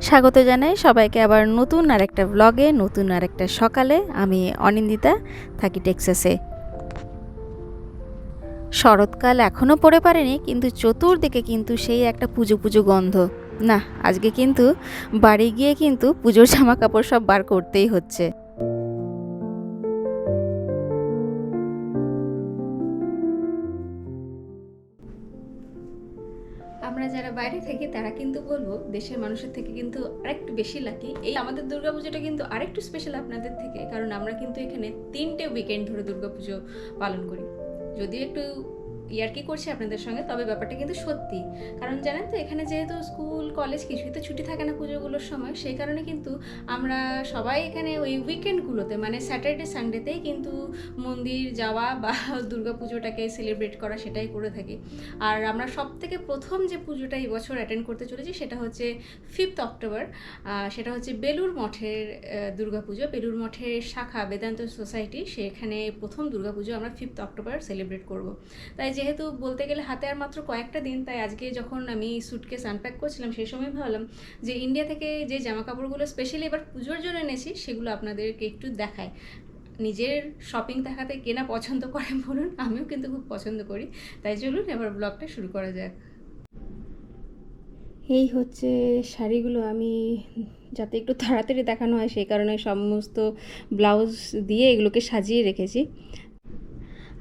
স্বাগত জানাই সবাইকে আবার নতুন আর একটা ব্লগে নতুন আর একটা সকালে। আমি অনিন্দিতা, থাকি টেক্সাসে। শরৎকাল এখনও পড়ে পারেনি, কিন্তু চতুর্দিকে কিন্তু সেই একটা পুজো পুজো গন্ধ। না, আজকে কিন্তু বাড়ি গিয়ে কিন্তু পুজোর জামা কাপড় সব বার করতেই হচ্ছে। বাইরে থেকে তারা কিন্তু বলব, দেশের মানুষের থেকে কিন্তু আরেকটু বেশি লাকি এই আমাদের দুর্গাপুজোটা কিন্তু আরেকটু স্পেশাল আপনাদের থেকে, কারণ আমরা কিন্তু এখানে তিনটে উইকেন্ড ধরে দুর্গাপুজো পালন করি। যদিও একটু ইয়ার্কি করছি আপনাদের সঙ্গে? তবে ব্যাপারটা কিন্তু সত্যি। কারণ জানেন তো, এখানে যেহেতু স্কুল, কলেজ কিছুই তো ছুটি থাকে না পুজোগুলোর সময়, সেই কারণে কিন্তু আমরা সবাই এখানে ওই উইকেন্ডগুলোতে মানে স্যাটারডে সানডেতেই কিন্তু মন্দির যাওয়া বা দুর্গা পুজোটাকে সেলিব্রেট করা সেটাই করে থাকি। আর আমরা সব থেকে প্রথম যে পুজোটা এই বছর অ্যাটেন্ড করতে চলেছি সেটা হচ্ছে ফিফথ অক্টোবর সেটা হচ্ছে বেলুর মঠের দুর্গা পুজো। বেলুর মঠের শাখা বেদান্ত সোসাইটি, সেখানে প্রথম দুর্গা পুজো আমরা ফিফথ অক্টোবর সেলিব্রেট করব। তাই যেহেতু বলতে গেলে হাতে আর মাত্র কয়েকটা দিন, তাই আজকে যখন আমি সুটকেস আনপ্যাক করছিলাম, সেই সময় ভাবলাম যে ইন্ডিয়া থেকে যে জামা কাপড়গুলো স্পেশালি এবার পুজোর জন্য এনেছি, সেগুলো আপনাদেরকে একটু দেখায় নিজের শপিং দেখাতে কেনা পছন্দ করে বলুন, আমিও কিন্তু খুব পছন্দ করি। তাই চলুন, এবার ব্লগটা শুরু করা যাক। এই হচ্ছে শাড়িগুলো আমি যাতে একটু তাড়াতাড়ি দেখানো হয়, সেই কারণে সমস্ত ব্লাউজ দিয়ে এগুলোকে সাজিয়ে রেখেছি।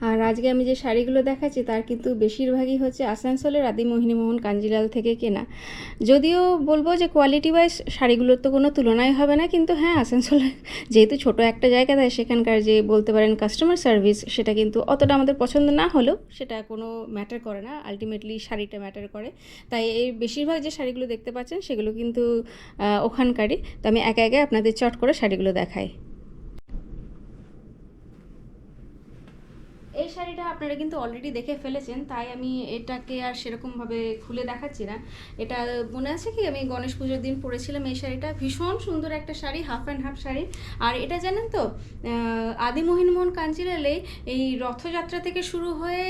আর আজকে আমি যে শাড়িগুলো দেখাচ্ছি, তার কিন্তু বেশিরভাগই হচ্ছে আসানসোলের আদি মোহিনীমোহন কাঞ্জিলাল থেকে কেনা। যদিও বলব যে কোয়ালিটি ওয়াইজ শাড়িগুলোর তো কোনো তুলনাই হবে না, কিন্তু হ্যাঁ আসানসোলে যেহেতু ছোট একটা জায়গা, তাই সেখানকার যে বলতে পারেন কাস্টমার সার্ভিস সেটা কিন্তু অতটা আমাদের পছন্দ না হলেও সেটা কোনো ম্যাটার করে না। আলটিমেটলি শাড়িটা ম্যাটার করে। তাই এই বেশিরভাগ যে শাড়িগুলো দেখতে পাচ্ছেন, সেগুলো কিন্তু ওখানকারই। তো আমি একে একে আপনাদের চট করে শাড়িগুলো দেখাই এই শাড়িটা আপনারা কিন্তু অলরেডি দেখে ফেলেছেন তাই আমি এটাকে আর সেরকমভাবে খুলে দেখাচ্ছি না। এটা মনে আছে কি? আমি গণেশ পুজোর দিন পরেছিলাম এই শাড়িটা ভীষণ সুন্দর একটা sari half and half sari. আর এটা জানেন তো আহ, আদি মোহিনমোহন কাঞ্চিলালে এই রথযাত্রা থেকে শুরু হয়ে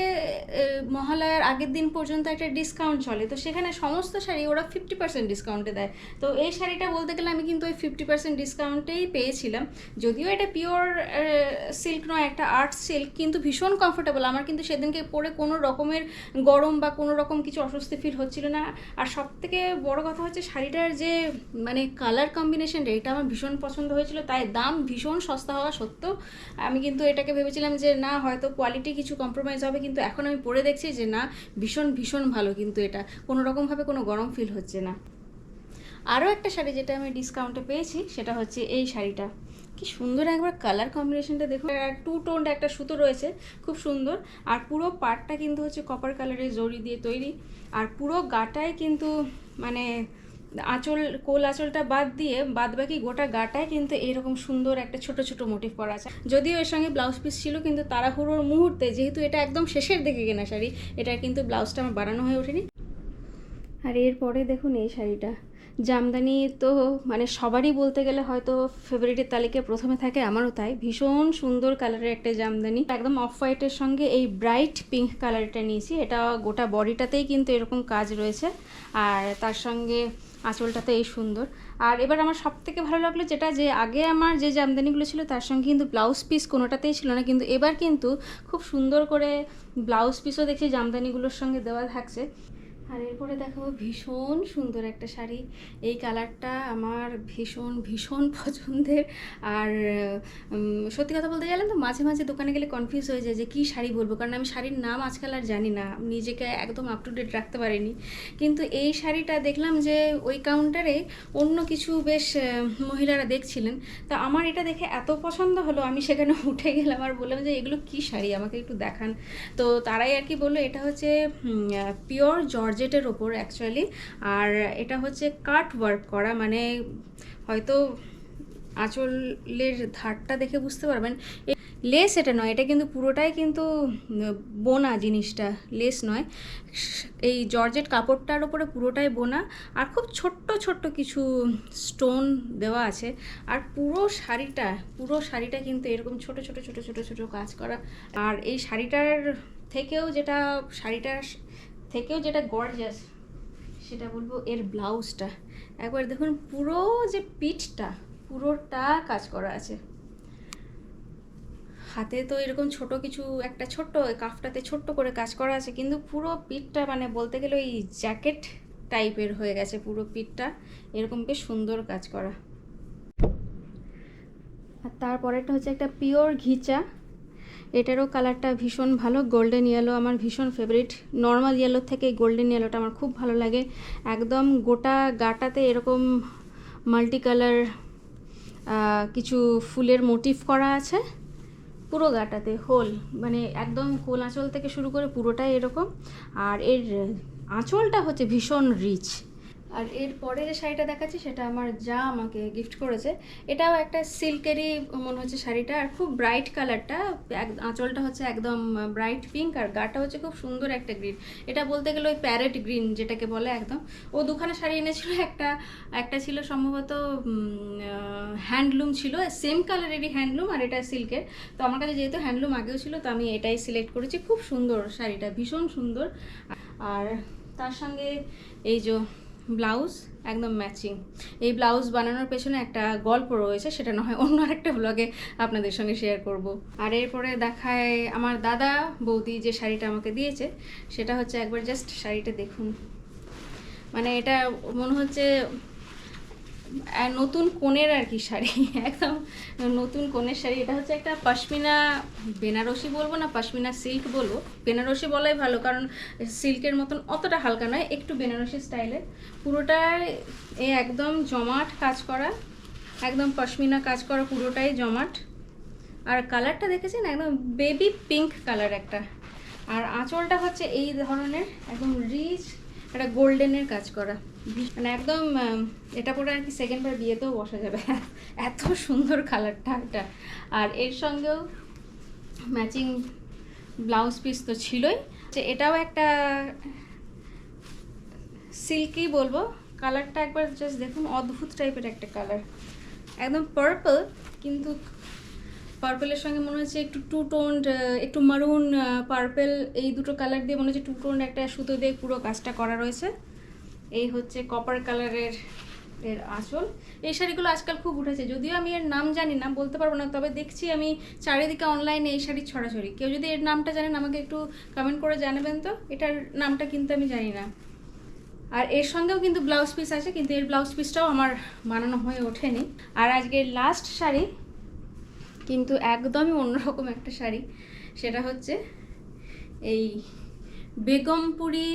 মহালয়ার আগের দিন পর্যন্ত একটা ডিসকাউন্ট চলে। তো সেখানে সমস্ত শাড়ি ওরা ফিফটি পার্সেন্ট ডিসকাউন্টে দেয়। তো এই শাড়িটা বলতে গেলে আমি কিন্তু ওই ফিফটি পার্সেন্ট ডিসকাউন্টেই পেয়েছিলাম। যদিও এটা পিওর সিল্ক নয় একটা আর্ট সিল্ক কিন্তু ভীষণ কমফোর্টেবল আমার কিন্তু সেদিনকে পরে কোনো রকমের গরম বা কোনো রকম কিছু অস্বস্তি ফিল হচ্ছিল না। আর সব থেকে বড় কথা হচ্ছে শাড়িটার যে মানে কালার কম্বিনেশনটা এটা আমার ভীষণ পছন্দ হয়েছিল। তাই দাম ভীষণ সস্তা হওয়া সত্ত্বেও আমি কিন্তু এটাকে ভেবেছিলাম যে, না, হয়তো কোয়ালিটি কিছু কম্প্রোমাইজ হবে। কিন্তু এখন আমি পরে দেখছি যে, না, ভীষণ ভীষণ ভালো কিন্তু এটা। কোনো রকমভাবে কোনো গরম ফিল হচ্ছে না। আরও একটা শাড়ি যেটা আমি ডিসকাউন্টে পেয়েছি, সেটা হচ্ছে এই শাড়িটা। কি সুন্দর একবার কালার কম্বিনেশনটা দেখুন টু টোন্ড একটা সুতো রয়েছে, খুব সুন্দর। আর পুরো পাটটা কিন্তু হচ্ছে কপার কালারের জড়ি দিয়ে তৈরি। আর পুরো গাটায় কিন্তু মানে আঁচল, কোল আঁচলটা বাদ দিয়ে বাদ বাকি গোটা গাটায় কিন্তু এরকম সুন্দর একটা ছোট ছোট মোটিভ করা আছে। যদিও এর সঙ্গে ব্লাউজ পিস ছিল, কিন্তু তাড়াহুড়োর মুহূর্তে যেহেতু এটা একদম শেষের দিকে কেনা শাড়ি এটা কিন্তু ব্লাউজটা আমার বানানো হয়ে ওঠেনি। আর এরপরে দেখুন এই শাড়িটা। জামদানি তো মানে সবারই বলতে গেলে হয়তো ফেভারিটের তালিকায় প্রথমে থাকে, আমারও তাই। ভীষণ সুন্দর কালারের একটা জামদানি। একদম অফ হোয়াইটের সঙ্গে এই ব্রাইট পিঙ্ক কালারটা নিয়েছি। এটা গোটা বডিটাতেই কিন্তু এরকম কাজ রয়েছে। আর তার সঙ্গে আঁচলটাতে এই সুন্দর। আর এবার আমার সব থেকে ভালো লাগল যেটা যে আগে আমার যে জামদানিগুলো ছিল, তার সঙ্গে কিন্তু ব্লাউজ পিস কোনোটাতেই ছিল না। কিন্তু এবার কিন্তু খুব সুন্দর করে ব্লাউজ পিসও দেখছি জামদানিগুলোর সঙ্গে দেওয়া থাকছে। আর এরপরে দেখাবো ভীষণ সুন্দর একটা শাড়ি। এই কালারটা আমার ভীষণ ভীষণ পছন্দের। আর সত্যি কথা বলতে গেলে তো মাঝে মাঝে দোকানে গেলে কনফিউজ হয়ে যায় যে কী শাড়ি বলব? কারণ আমি শাড়ির নাম আজকাল আর জানি না। নিজেকে একদম আপ টু ডেট রাখতে পারিনি। কিন্তু এই শাড়িটা দেখলাম যে ওই কাউন্টারে অন্য কিছু বেশ মহিলারা দেখছিলেন। তা আমার এটা দেখে এত পছন্দ হলো, আমি সেখানে উঠে গেলাম আর বললাম যে এগুলো কী শাড়ি? আমাকে একটু দেখান। তো তারাই আর কি বলল, এটা হচ্ছে পিওর জর্জেটের ওপর অ্যাকচুয়ালি আর এটা হচ্ছে কাট ওয়ার্ক করা মানে হয়তো আঁচলের ধারটা দেখে বুঝতে পারবেন। লেস এটা নয়, এটা কিন্তু পুরোটাই কিন্তু বোনা জিনিসটা লেস নয়। এই জর্জেট কাপড়টার ওপরে পুরোটাই বোনা। আর খুব ছোট্ট ছোট্ট কিছু স্টোন দেওয়া আছে। আর পুরো শাড়িটা পুরো শাড়িটা কিন্তু এরকম ছোট ছোট ছোট ছোট ছোট কাজ করা। আর এই শাড়িটার থেকেও যেটা শাড়িটার থেকেও যেটা গর্জাস সেটা বলব এর ব্লাউজটা একবার দেখুন, পুরো যে পিঠটা, পুরোটা কাজ করা আছে। হাতে তো এরকম ছোট কিছু, একটা ছোট্ট কাফটাতে ছোট্ট করে কাজ করা আছে, কিন্তু পুরো পিঠটা মানে বলতে গেলে ওই জ্যাকেট টাইপের হয়ে গেছে পুরো পিঠটা। এরকম বেশ সুন্দর কাজ করা। আর তারপরেরটা হচ্ছে একটা পিওর ঘিচা। এটারও কালারটা ভীষণ ভালো গোল্ডেন ইয়েলো আমার ভীষণ ফেভারিট নর্মাল ইয়েলোর থেকে গোল্ডেন ইয়েলোটা আমার খুব ভালো লাগে। একদম গোটা গাটাতে এরকম মাল্টি কালার কিছু ফুলের মোটিভ করা আছে। পুরো গাটাতে হোল মানে একদম কোল আঁচল থেকে শুরু করে পুরোটাই এরকম। আর এর আঁচলটা হচ্ছে ভীষণ রিচ আর এর পরে যে শাড়িটা দেখাচ্ছি, সেটা আমার যা আমাকে গিফট করেছে, এটাও একটা সিল্কেরই মনে হচ্ছে শাড়িটা, আর খুব ব্রাইট কালারটা এক, আঁচলটা হচ্ছে একদম ব্রাইট পিঙ্ক আর গাটা হচ্ছে খুব সুন্দর একটা গ্রিন এটা বলতে গেলে ওই প্যারেট গ্রিন যেটাকে বলে একদম। ও দুখানা শাড়ি এনেছিল, একটা একটা ছিল সম্ভবত হ্যান্ডলুম ছিল সেম কালারেরই হ্যান্ডলুম আর এটা সিল্কের তো আমার কাছে যেহেতু হ্যান্ডলুম আগেও ছিল, তো আমি এটাই সিলেক্ট করেছি। খুব সুন্দর শাড়িটা, ভীষণ সুন্দর। আর তার সঙ্গে এই যে ব্লাউজ একদম ম্যাচিং। এই ব্লাউজ বানানোর পেছনে একটা গল্প রয়েছে, সেটা না হয় অন্য আরেকটা ব্লগে আপনাদের সঙ্গে শেয়ার করব। আর এরপরে দেখায় আমার দাদা বৌদি যে শাড়িটা আমাকে দিয়েছে, সেটা হচ্ছে একবার জাস্ট শাড়িটা দেখুন। মানে এটা মনে হচ্ছে নতুন কোণের আর কি শাড়ি, একদম নতুন কোণের শাড়ি। এটা হচ্ছে একটা পশমিনা বেনারসি বলব না, পশমিনা সিল্ক বলব। বেনারসি বলাই ভালো, কারণ সিল্কের মতন অতটা হালকা নয়, একটু বেনারসি স্টাইলের। পুরোটাই এ একদম জমাট কাজ করা, একদম পশমিনা কাজ করা, পুরোটাই জমাট। আর কালারটা দেখেছেন? একদম বেবি পিঙ্ক কালার একটা। আর আঁচলটা হচ্ছে এই ধরনের, একদম রিচ, একটা গোল্ডেনের কাজ করা। মানে একদম এটা পরে আর কি সেকেন্ড বার বিয়েতেও বসা যাবে। এত সুন্দর কালারটা এটা। আর এর সঙ্গেও ম্যাচিং ব্লাউজ পিস তো ছিলই। যে এটাও একটা সিল্কি বলব। কালারটা একবার জাস্ট দেখুন, অদ্ভুত টাইপের একটা কালার একদম পার্পল কিন্তু পার্পেলের সঙ্গে মনে হচ্ছে একটু টু টোন্ড একটু মারুন পার্পেল এই দুটো কালার দিয়ে মনে হচ্ছে টু টোন্ড একটা সুতো দিয়ে পুরো কাজটা করা রয়েছে। এই হচ্ছে কপার কালারের এর আসল। এই শাড়িগুলো আজকাল খুব উঠেছে, যদিও আমি এর নাম জানি না, বলতে পারব না, তবে দেখছি আমি চারিদিকে অনলাইনে এই শাড়ির ছড়াছড়ি। কেউ যদি এর নামটা জানেন, আমাকে একটু কমেন্ট করে জানাবেন তো? এটার নামটা কিন্তু আমি জানি না। আর এর সঙ্গেও কিন্তু ব্লাউজ পিস আছে, কিন্তু এর ব্লাউজ পিসটাও আমার বানানো হয়ে ওঠেনি। আর আজকের লাস্ট শাড়ি কিন্তু একদমই অন্যরকম একটা শাড়ি। সেটা হচ্ছে এই বেগমপুরি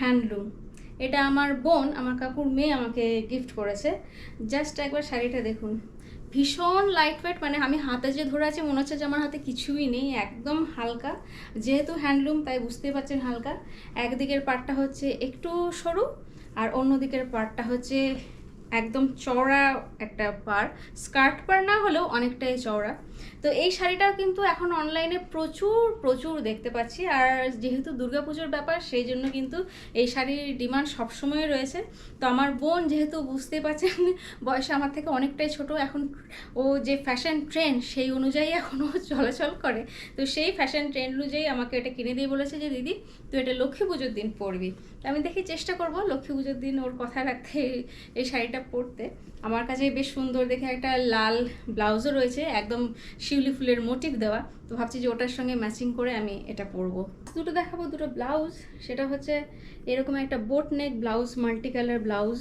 হ্যান্ডলুম এটা আমার বোন, আমার কাকুর মেয়ে আমাকে গিফট করেছে। জাস্ট একবার শাড়িটা দেখুন। ভীষণ লাইট ওয়েট মানে আমি হাতে যে ধরে আছি, মনে হচ্ছে যে আমার হাতে কিছুই নেই, একদম হালকা। যেহেতু হ্যান্ডলুম তাই বুঝতেই পারছেন হালকা। একদিকের পার্টটা হচ্ছে একটু সরু, আর অন্য দিকের হচ্ছে একদম চওড়া একটা পার স্কার্ট পার না হলেও অনেকটাই চওড়া। তো এই শাড়িটাও কিন্তু এখন অনলাইনে প্রচুর প্রচুর দেখতে পাচ্ছি। আর যেহেতু দুর্গাপুজোর ব্যাপার, সেই জন্য কিন্তু এই শাড়ির ডিমান্ড সবসময় রয়েছে। তো আমার বোন যেহেতু বুঝতে পারছেন, বয়সে আমার থেকে অনেকটাই ছোট, এখন ও যে ফ্যাশন ট্রেন্ড সেই অনুযায়ী এখনও চলাচল করে। তো সেই ফ্যাশন ট্রেন্ড অনুযায়ী আমাকে এটা কিনে দিয়ে বলেছে যে, দিদি, তুই এটা লক্ষ্মী পুজোর দিন পরবি। আমি দেখি চেষ্টা করব লক্ষ্মী পুজোর দিন ওর কথা রাখতে এই শাড়িটা পরতে। আমার কাছে বেশ সুন্দর দেখে একটা লাল ব্লাউজও রয়েছে, একদম শিউলি ফুলের মোটিভ দেওয়া। তো ভাবছি যে ওটার সঙ্গে ম্যাচিং করে আমি এটা পরবো। দুটো দেখাবো, দুটো ব্লাউজ সেটা হচ্ছে এরকম একটা boat neck blouse multi colour blouse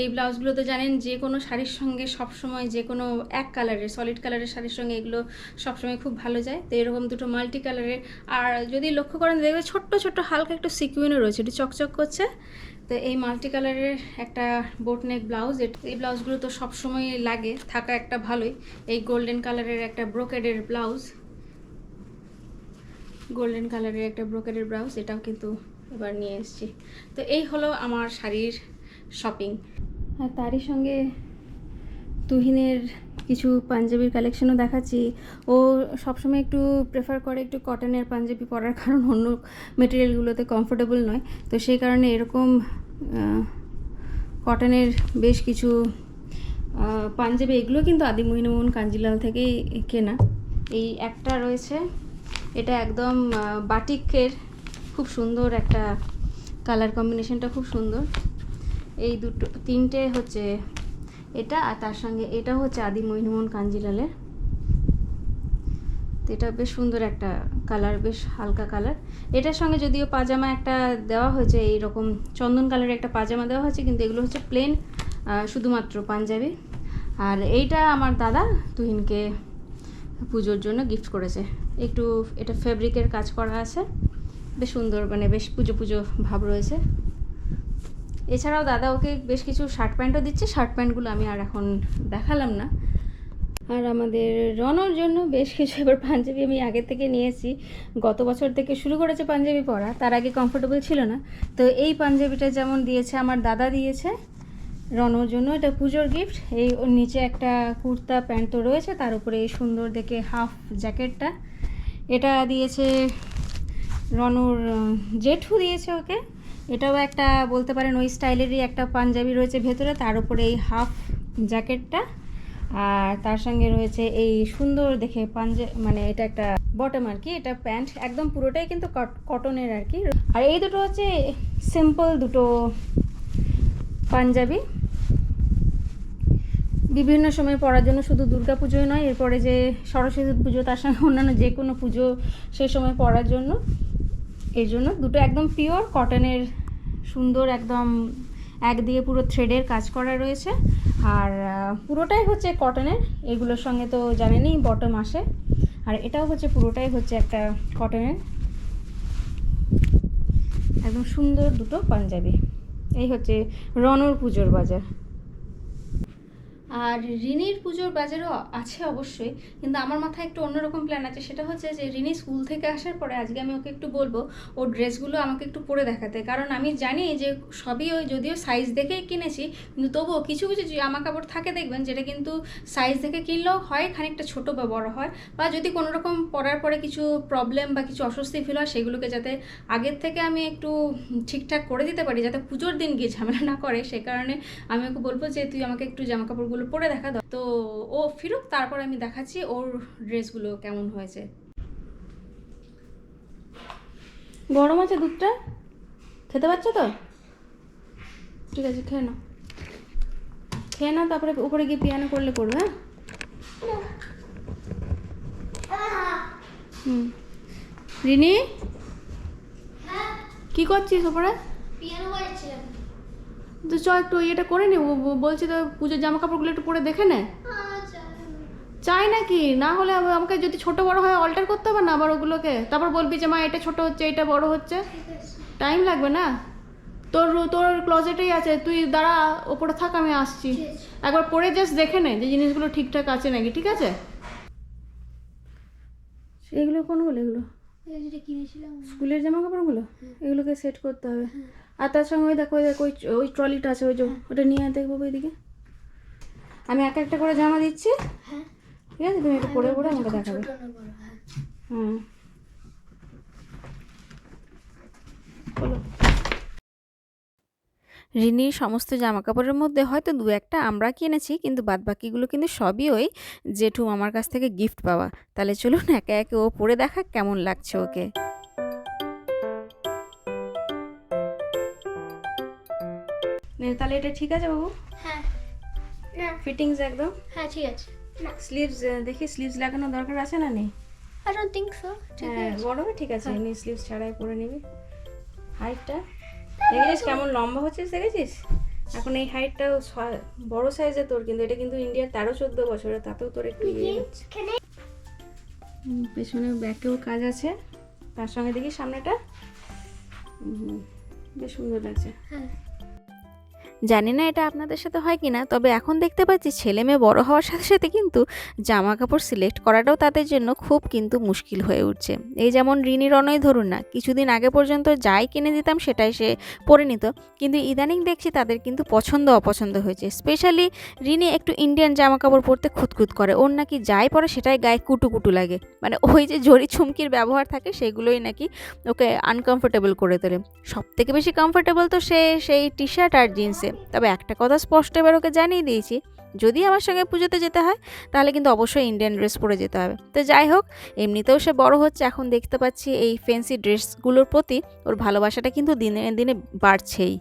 এই ব্লাউজগুলো তো জানেন, যে কোনো শাড়ির সঙ্গে সবসময়, যে কোনো এক কালারের সলিড কালারের শাড়ির সঙ্গে এগুলো সবসময় খুব ভালো যায়। তো এরকম দুটো মাল্টি কালারের আর যদি লক্ষ্য করেন, দেখবে ছোট্ট ছোট্ট, হালকা একটু সিকুইনও রয়েছে। একটু চকচক করছে। তো এই মাল্টি কালারের একটা বোট নেক ব্লাউজ এই ব্লাউজগুলো তো সবসময় লাগে, থাকা একটা ভালোই। এই গোল্ডেন কালারের একটা ব্রোকেডের ব্লাউজ। গোল্ডেন কালারের একটা ব্রোকেডের ব্লাউজ, এটাও কিন্তু এবার নিয়ে এসেছি। তো এই হলো আমার শাড়ির শপিং। আর তারই সঙ্গে তুহিনের কিছু পাঞ্জাবির কালেকশনও দেখাচ্ছি। ও সবসময় একটু প্রেফার করে একটু কটনের পাঞ্জাবি পরার, কারণ অন্য মেটেরিয়ালগুলোতে কমফোর্টেবল নয়। তো সেই কারণে এরকম কটনের বেশ কিছু পাঞ্জাবি, এগুলো কিন্তু আদিমহিনমোহন কাঞ্জিলাল থেকেই কেনা। এই একটা রয়েছে, এটা একদম বাটিকের খুব সুন্দর একটা কালার কম্বিনেশনটা খুব সুন্দর। এই দুটো, তিনটে হচ্ছে এটা আর তার সঙ্গে এটা হচ্ছে আদি মহিমোহন কাঞ্জিলালের। এটা বেশ সুন্দর একটা কালার বেশ হালকা কালার এটার সঙ্গে যদিও পাজামা একটা দেওয়া হয়েছে, এইরকম চন্দন কালারের একটা পাজামা দেওয়া হয়েছে, কিন্তু এগুলো হচ্ছে প্লেন শুধুমাত্র পাঞ্জাবি। আর এইটা আমার দাদা তুহিনকে পুজোর জন্য গিফট করেছে। একটু এটা ফেব্রিকের কাজ করা আছে। বেশ সুন্দর মানে বেশ পুজো পুজো ভাব রয়েছে। এছাড়াও দাদা ওকে বেশ কিছু শার্ট প্যান্টও দিচ্ছে। শার্ট প্যান্টগুলো আমি আর এখন দেখালাম না। আর আমাদের রনর জন্য বেশ কিছু এবার পাঞ্জাবি আমি আগে থেকে নিয়েছি। গত বছর থেকে শুরু করেছে পাঞ্জাবি পরা, তার আগে কমফোর্টেবল ছিল না। তো এই পাঞ্জাবিটা যেমন দিয়েছে, আমার দাদা দিয়েছে। রনর জন্য এটা পুজোর গিফট এই ওর নিচে একটা কুর্তা প্যান্ট তো রয়েছে, তার উপরে এই সুন্দর দেখে হাফ জ্যাকেটটা এটা দিয়েছে রনুর জেঠু দিয়েছে ওকে। এটাও একটা বলতে পারেন ওই স্টাইলেরই একটা পাঞ্জাবি রয়েছে ভেতরে, তার উপরে এই হাফ জ্যাকেটটা আর তার সঙ্গে রয়েছে এই সুন্দর দেখে পাঞ্জা মানে এটা একটা বটম আর কি, এটা প্যান্ট একদম পুরোটাই কিন্তু কটনের আর কি। আর এই দুটো হচ্ছে সিম্পল দুটো পাঞ্জাবি। বিভিন্ন সময় পড়ার জন্য শুধু দুর্গা পুজোই নয়, এরপরে যে সরস্বতী পুজো, তার সঙ্গে অন্যান্য যে কোনো পুজো সেই সময় পড়ার জন্য। এই জন্য দুটো একদম পিওর কটনের সুন্দর একদম এক দিয়ে পুরো থ্রেডের কাজ করা রয়েছে। আর পুরোটাই হচ্ছে কটনের। এগুলোর সঙ্গে তো জানেনই বটম আসে। আর এটাও হচ্ছে, পুরোটাই হচ্ছে একটা কটনের। একদম সুন্দর দুটো পাঞ্জাবি। এই হচ্ছে রনর পুজোর বাজার। আর রিনির পুজোর বাজারও আছে অবশ্যই, কিন্তু আমার মাথায় একটু অন্যরকম প্ল্যান আছে। সেটা হচ্ছে যে রিনি স্কুল থেকে আসার পরে আজকে আমি ওকে একটু বলব ওর ড্রেসগুলো আমাকে একটু পরে দেখাতে। কারণ আমি জানি যে সবই ওই যদিও সাইজ দেখেই কিনেছি, কিন্তু তবুও কিছু কিছু জামা কাপড় থাকে দেখবেন, যেটা কিন্তু সাইজ দেখে কিনলেও হয়, খানিকটা ছোট বা বড় হয়, বা যদি কোনো রকম পরার পরে কিছু প্রবলেম বা কিছু অস্বস্তি ফিল হয়, সেগুলোকে যাতে আগের থেকে আমি একটু ঠিকঠাক করে দিতে পারি, যাতে পুজোর দিন গিয়ে ঝামেলা না করে, সে কারণে আমি ওকে বলব যে তুই আমাকে একটু জামা কাপড়গুলো পরে দেখা দাও তো ও ফিরুক তারপর আমি দেখাচ্ছি ওর ড্রেসগুলো কেমন হয়েছে। গরম আছে দুধটা? খেতে পারছ তো? ঠিক আছে খেয়ে নাও। খেয়ে নাও তারপরে উপরে গিয়ে পিয়ানো করলে করবে হ্যাঁ? হুম। রিনি? কি করছিস ওপরে পিয়ানো বাজাচ্ছিলাম তো চ একটু ইয়েটা করে নি বলছি তো পুজোর জামা কাপড়গুলো একটু পরে দেখে নে। আচ্ছা চাই নাকি? না হলে আমাকে যদি ছোট বড় হয় অল্টার করতে হবে না আবার ওগুলোকে? তারপর বলবি যে মা এটা ছোট হচ্ছে এটা বড় হচ্ছে। টাইম লাগবে না? তোর তোর ক্লোজেটেই আছে তুই দাঁড়া ওপরে থাক আমি আসছি। একবার পরে জাস্ট দেখে নে যে জিনিসগুলো ঠিকঠাক আছে নাকি ঠিক আছে? এগুলো কোনগুলো এগুলো? এই যেটা কিনেছিলাম। স্কুলের জামা কাপড়গুলো এগুলোকে সেট করতে হবে। আর তার সঙ্গে ওই দেখো ওই দেখো ওই ওই ট্রলিটা আছে ওই যে ওটা নিয়ে দেখব ওইদিকে আমি এক একটা করে জামা দিচ্ছি। হ্যাঁ। ঠিক আছে? তুমি একটু পরে পরে আমাকে দেখাবে। হ্যাঁ। হুম। বলো। রিনির সমস্ত জামাকাপড়ের মধ্যে হয়তো দু একটা আমরা কিনেছি কিন্তু বাদবাকিগুলো কিন্তু সবই ওই জেঠু আমার কাছ থেকে গিফট পাওয়া। তাহলে চলুন একে একে ও পরে দেখা কেমন লাগছে ওকে। তাহলে এটা ঠিক আছে বাবু? হ্যাঁ। না। ফিটিংস একদম? হ্যাঁ ঠিক আছে। না। স্লিভস দেখি স্লিভস লাগানো দরকার আছে না নেই? আই ডোন্ট থিংক সো হ্যাঁ বড় ঠিক আছে। নি স্লিভস ছাড়াই পরে নিবি। হাইটটা দেখেছিস কেমন লম্বা হচ্ছিস দেখেছিস? এখন এই হাইটটা বড় সাইজে তোর কিন্তু এটা কিন্তু ইন্ডিয়ার তেরো চোদ্দ বছরের তাতেও তোর একটু ইয়ে হচ্ছে। পেছনে ব্যাকেও কাজ আছে। তার সঙ্গে দেখি সামনেটা। বেশ সুন্দর লাগছে। হ্যাঁ। জানি না এটা আপনাদের সাথে হয় কি না তবে এখন দেখতে পাচ্ছি ছেলে মেয়ে বড় হওয়ার সাথে সাথে কিন্তু জামা কাপড় সিলেক্ট করাটাও তাদের জন্য খুব কিন্তু মুশকিল হয়ে উঠছে। এই যেমন রিনি রনই ধরুন না, কিছুদিন আগে পর্যন্ত যাই কিনে দিতাম সেটাই সে পরে নিত, কিন্তু ইদানিং দেখছি তাদের কিন্তু পছন্দ অপছন্দ হয়েছে। স্পেশালি রিনি একটু ইন্ডিয়ান জামা কাপড় পরতে খুঁতখুত করে, ওর নাকি যাই পরে সেটাই গায়ে কুটু কুটু লাগে। মানে ওই যে জড়ি ছুমকির ব্যবহার থাকে সেগুলোই নাকি ওকে আনকমফোর্টেবল করে তোলে। সব থেকে বেশি কমফোর্টেবল তো সে সেই টি শার্ট আর জিন্সে তবে একটা কথা স্পষ্ট এবার ওকে জানিয়ে দিয়েছি, যদি আমার সঙ্গে পুজোতে যেতে হয়, তাহলে কিন্তু অবশ্যই ইন্ডিয়ান ড্রেস পরে যেতে হবে। তো যাই হোক, এমনিতেও সে বড় হচ্ছে, এখন দেখতে পাচ্ছি এই ফ্যান্সি ড্রেসগুলোর প্রতি ওর ভালোবাসাটা কিন্তু দিনে দিনে বাড়ছেই।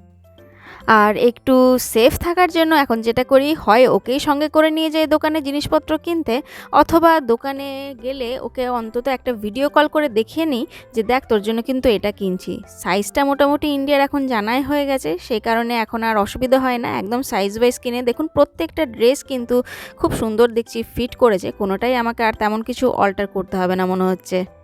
আর একটু সেফ থাকার জন্য এখন যেটা করি, হয় ওকেই সঙ্গে করে নিয়ে যাই দোকানে জিনিসপত্র কিনতে, অথবা দোকানে গেলে ওকে অন্তত একটা ভিডিও কল করে দেখিয়ে নিই যে, দেখ, তোর জন্য কিন্তু এটা কিনছি। সাইজটা মোটামুটি ইন্ডিয়ার এখন জানাই হয়ে গেছে সেই কারণে এখন আর অসুবিধা হয় না। একদম সাইজ ওয়াইজ কিনে, দেখুন প্রত্যেকটা ড্রেস কিন্তু খুব সুন্দর দেখছি ফিট করেছে, কোনোটাই আমাকে আর তেমন কিছু অল্টার করতে হবে না, মনে হচ্ছে।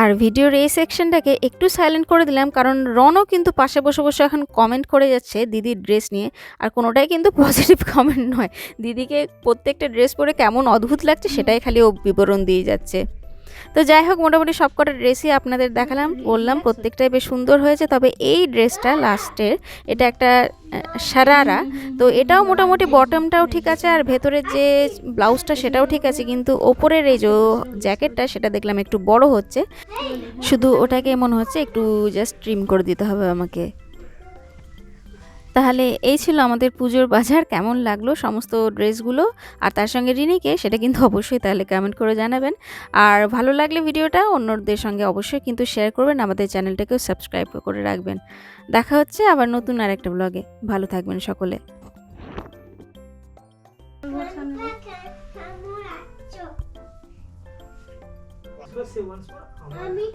আর ভিডিওর এই সেকশনটাকে একটু সাইলেন্ট করে দিলাম, কারণ রনও কিন্তু পাশে বসে বসে এখন কমেন্ট করে যাচ্ছে দিদির ড্রেস নিয়ে। আর কোনোটাই কিন্তু পজিটিভ কমেন্ট নয়। দিদিকে প্রত্যেকটা ড্রেস পরে কেমন অদ্ভুত লাগছে, সেটাই খালি ও বিবরণ দিয়ে যাচ্ছে। তো যাই হোক মোটামুটি সবকটা ড্রেসই আপনাদের দেখালাম বললাম প্রত্যেকটাই বেশ সুন্দর হয়েছে। তবে এই ড্রেসটা লাস্টের এটা একটা সারারা। তো এটাও মোটামুটি বটমটাও ঠিক আছে আর ভেতরের যে ব্লাউজটা সেটাও ঠিক আছে কিন্তু ওপরের এই যে জ্যাকেটটা সেটা দেখলাম একটু বড় হচ্ছে। শুধু ওটাকে মনে হচ্ছে একটু জাস্ট ট্রিম করে দিতে হবে আমাকে। তাহলে এই ছিল আমাদের পুজোর বাজার, কেমন লাগল সমস্ত ড্রেসগুলো? আর তার সঙ্গে রিনিকে, সেটা কিন্তু অবশ্যই তাহলে কমেন্ট করে জানাবেন। আর ভালো লাগলে ভিডিওটা অন্যদের সঙ্গে অবশ্যই কিন্তু শেয়ার করবেন, আমাদের চ্যানেলটাকেও সাবস্ক্রাইব করে রাখবেন। দেখা হচ্ছে আবার নতুন আরেকটা ব্লগে ভালো থাকবেন সকলে. আমি